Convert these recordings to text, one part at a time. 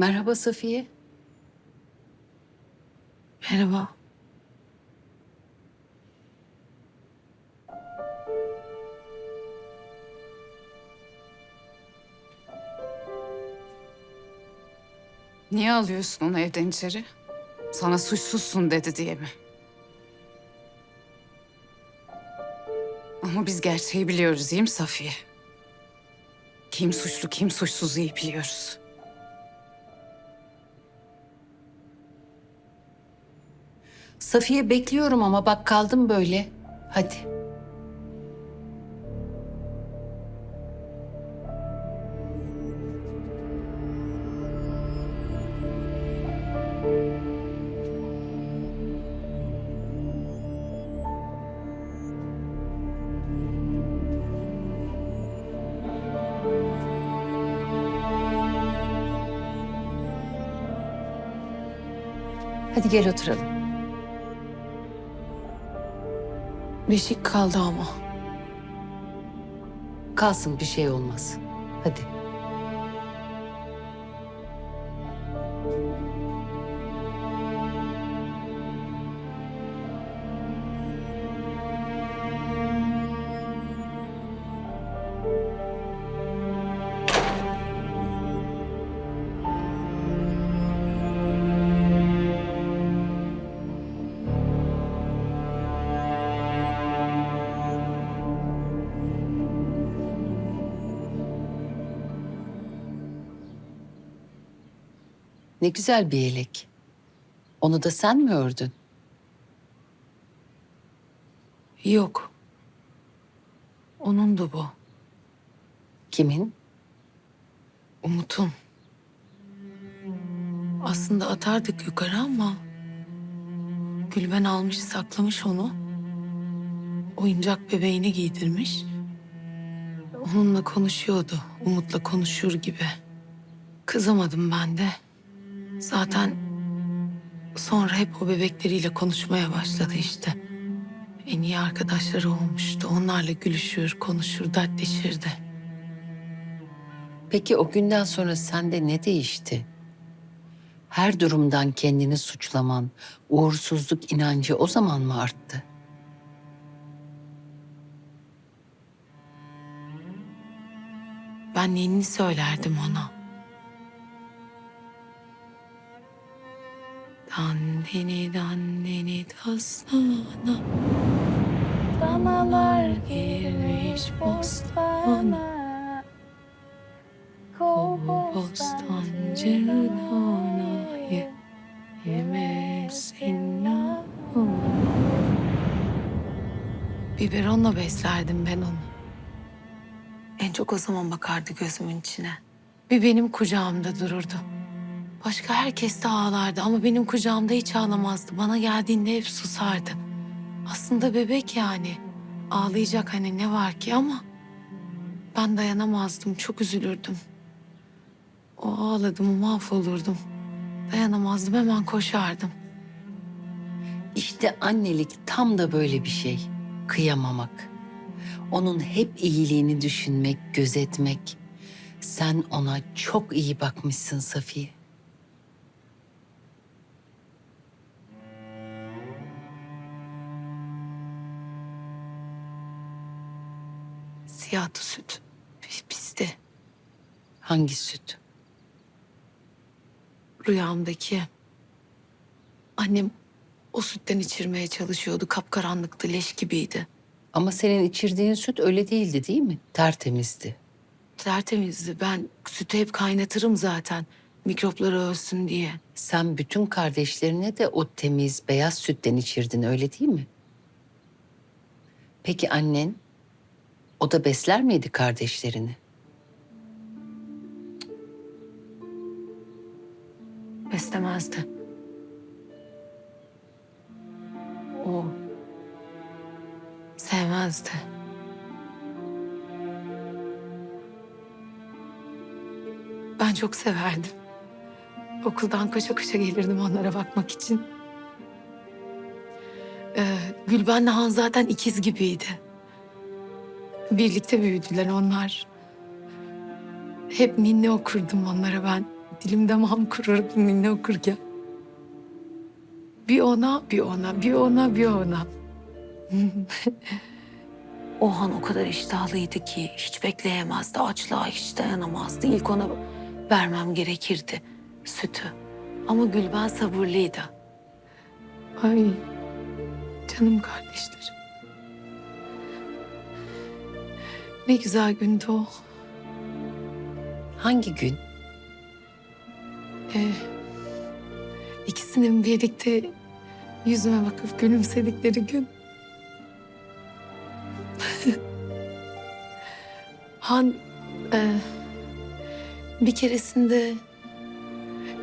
Merhaba Safiye. Merhaba. Niye alıyorsun onu evden içeri? Sana suçsuzsun dedi diye mi? Ama biz gerçeği biliyoruz değil mi Safiye? Kim suçlu kim suçsuz iyi biliyoruz. Safiye bekliyorum ama bak kaldım böyle. Hadi. Hadi gel oturalım. Beşik kaldı ama. Kalsın bir şey olmaz. Hadi. Ne güzel bir yelek. Onu da sen mi ördün? Yok. Onundu bu. Kimin? Umut'un. Aslında atardık yukarı ama... Gülben almış saklamış onu. Oyuncak bebeğini giydirmiş. Onunla konuşuyordu. Umut'la konuşur gibi. Kızamadım ben de. Zaten sonra hep o bebekleriyle konuşmaya başladı işte. En iyi arkadaşları olmuştu. Onlarla gülüşür, konuşur, dertleşirdi. Peki o günden sonra sende ne değişti? Her durumdan kendini suçlaman, uğursuzluk inancı o zaman mı arttı? Ben nenini söylerdim ona. Dandini dandini dastana Danalar girmiş bostana Kov bostancı danayı Yemesin Biberonla beslerdim ben onu. En çok o zaman bakardı gözümün içine. Bir benim kucağımda dururdu. Başka herkes de ağlardı ama benim kucağımda hiç ağlamazdı. Bana geldiğinde hep susardı. Aslında bebek yani. Ağlayacak hani ne var ki ama... Ben dayanamazdım, çok üzülürdüm. O ağladı mı mahvolurdum. Dayanamazdım, hemen koşardım. İşte annelik tam da böyle bir şey. Kıyamamak. Onun hep iyiliğini düşünmek, gözetmek. Sen ona çok iyi bakmışsın Safiye. Siyahlı süt bizde. Hangi süt? rüyamdaki annem o sütten içirmeye çalışıyordu. Kapkaranlıktı, leş gibiydi. Ama senin içirdiğin süt öyle değildi değil mi? Tertemizdi. Tertemizdi. Ben sütü hep kaynatırım zaten. Mikropları ölsün diye. Sen bütün kardeşlerine de o temiz, beyaz sütten içirdin öyle değil mi? Peki annen? O da besler miydi kardeşlerini? Beslemezdi. O sevmezdi. Ben çok severdim. Okuldan koşa koşa gelirdim onlara bakmak için. Ee, Gülben'le Han zaten ikiz gibiydi. Birlikte büyüdüler onlar. Hep ninni okurdum onlara ben. Dilim damağım kururdu ninni okurken. Bir ona, bir ona, bir ona, bir ona. Ohan o kadar iştahlıydı ki hiç bekleyemezdi. Açlığa hiç dayanamazdı. İlk ona vermem gerekirdi sütü. Ama Gülben sabırlıydı. Ay canım kardeşlerim. Ne güzel gündü o. Hangi gün? Ee, ikisinin birlikte yüzüme bakıp gülümsedikleri gün. Han e, bir keresinde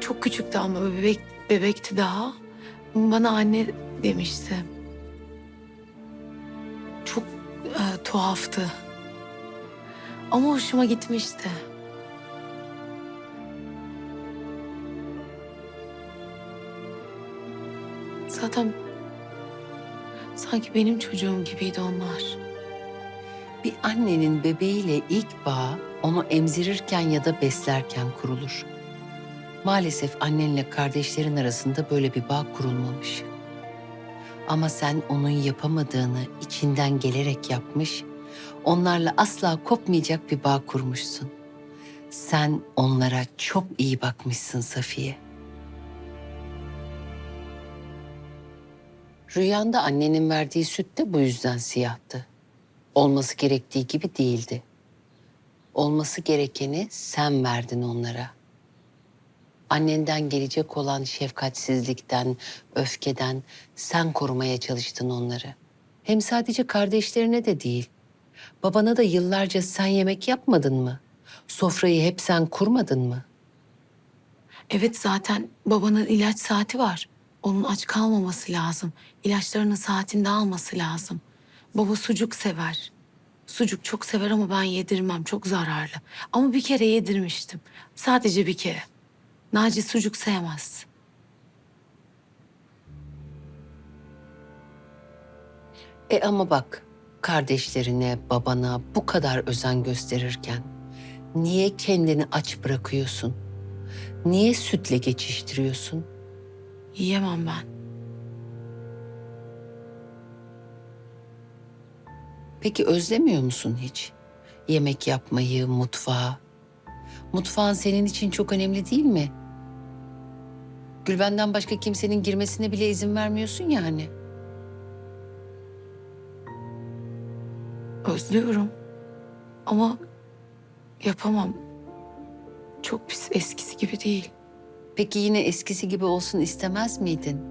çok küçüktü ama bebek bebekti daha. Bana anne demişti. Çok e, tuhaftı. Ama hoşuma gitmişti. Zaten sanki benim çocuğum gibiydi onlar. Bir annenin bebeğiyle ilk bağı onu emzirirken ya da beslerken kurulur. Maalesef annenle kardeşlerin arasında böyle bir bağ kurulmamış. Ama sen onun yapamadığını içinden gelerek yapmış, onlarla asla kopmayacak bir bağ kurmuşsun. Sen onlara çok iyi bakmışsın Safiye. Rüyanda annenin verdiği süt de bu yüzden siyahtı. Olması gerektiği gibi değildi. Olması gerekeni sen verdin onlara. Annenden gelecek olan şefkatsizlikten, öfkeden sen korumaya çalıştın onları. Hem sadece kardeşlerine de değil. Babana da yıllarca sen yemek yapmadın mı? Sofrayı hep sen kurmadın mı? Evet zaten babanın ilaç saati var. Onun aç kalmaması lazım. İlaçlarını saatinde alması lazım. Baba sucuk sever. Sucuk çok sever ama ben yedirmem. Çok zararlı. Ama bir kere yedirmiştim. Sadece bir kere. Naci sucuk sevmez. E ama bak, kardeşlerine, babana bu kadar özen gösterirken niye kendini aç bırakıyorsun? Niye sütle geçiştiriyorsun? Yiyemem ben. Peki özlemiyor musun hiç? Yemek yapmayı, mutfağı. Mutfağın senin için çok önemli değil mi? Gülben'den başka kimsenin girmesine bile izin vermiyorsun ya Özlüyorum. Ama yapamam. Çok pis eskisi gibi değil. Peki yine eskisi gibi olsun istemez miydin?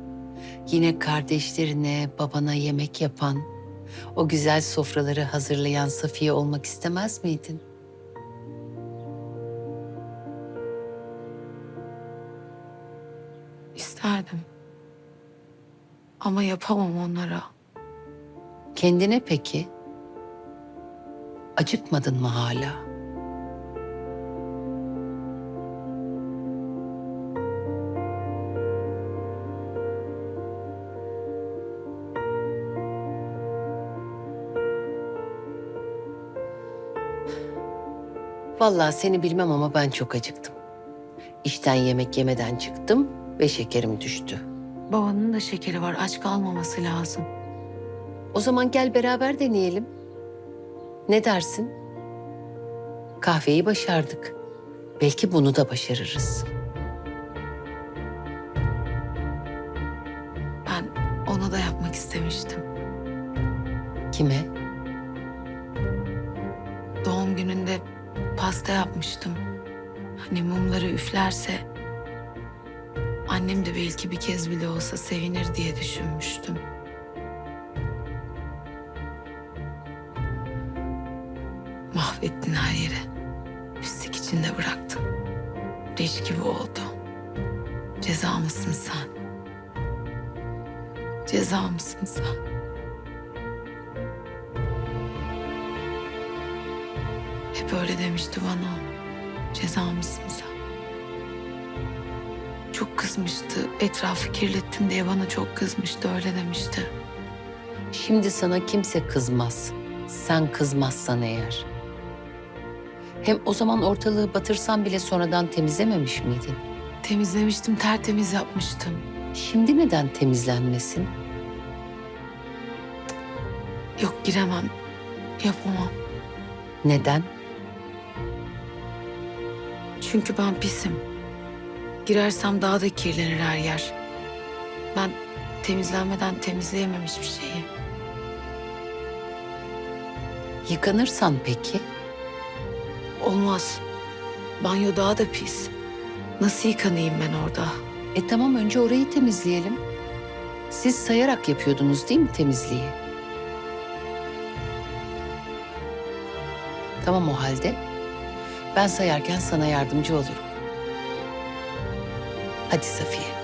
Yine kardeşlerine, babana yemek yapan, o güzel sofraları hazırlayan Safiye olmak istemez miydin? İsterdim. Ama yapamam onlara. Kendine peki? Acıkmadın mı hala? Vallahi seni bilmem ama ben çok acıktım. İşten yemek yemeden çıktım ve şekerim düştü. Babanın da şekeri var. Aç kalmaması lazım. O zaman gel beraber deneyelim. Ne dersin? Kahveyi başardık. Belki bunu da başarırız. Ben ona da yapmak istemiştim. Kime? Doğum gününde pasta yapmıştım. Hani mumları üflerse annem de belki bir kez bile olsa sevinir diye düşünmüştüm. Leş gibi oldu. Ceza mısın sen? Ceza mısın sen? Hep öyle demişti bana. Ceza mısın sen? Çok kızmıştı. Etrafı kirlettin diye bana çok kızmıştı. Öyle demişti. Şimdi sana kimse kızmaz. Sen kızmazsan eğer. Hem o zaman ortalığı batırsan bile sonradan temizlememiş miydin? Temizlemiştim, tertemiz yapmıştım. Şimdi neden temizlenmesin? Yok giremem, yapamam. Neden? Çünkü ben pisim. Girersem daha da kirlenir her yer. Ben temizlenmeden temizleyemem hiçbir şeyi. Yıkanırsan peki? Olmaz. Banyo daha da pis. Nasıl yıkanayım ben orada? E tamam önce orayı temizleyelim. Siz sayarak yapıyordunuz değil mi temizliği? Tamam o halde. Ben sayarken sana yardımcı olurum. Hadi Safiye.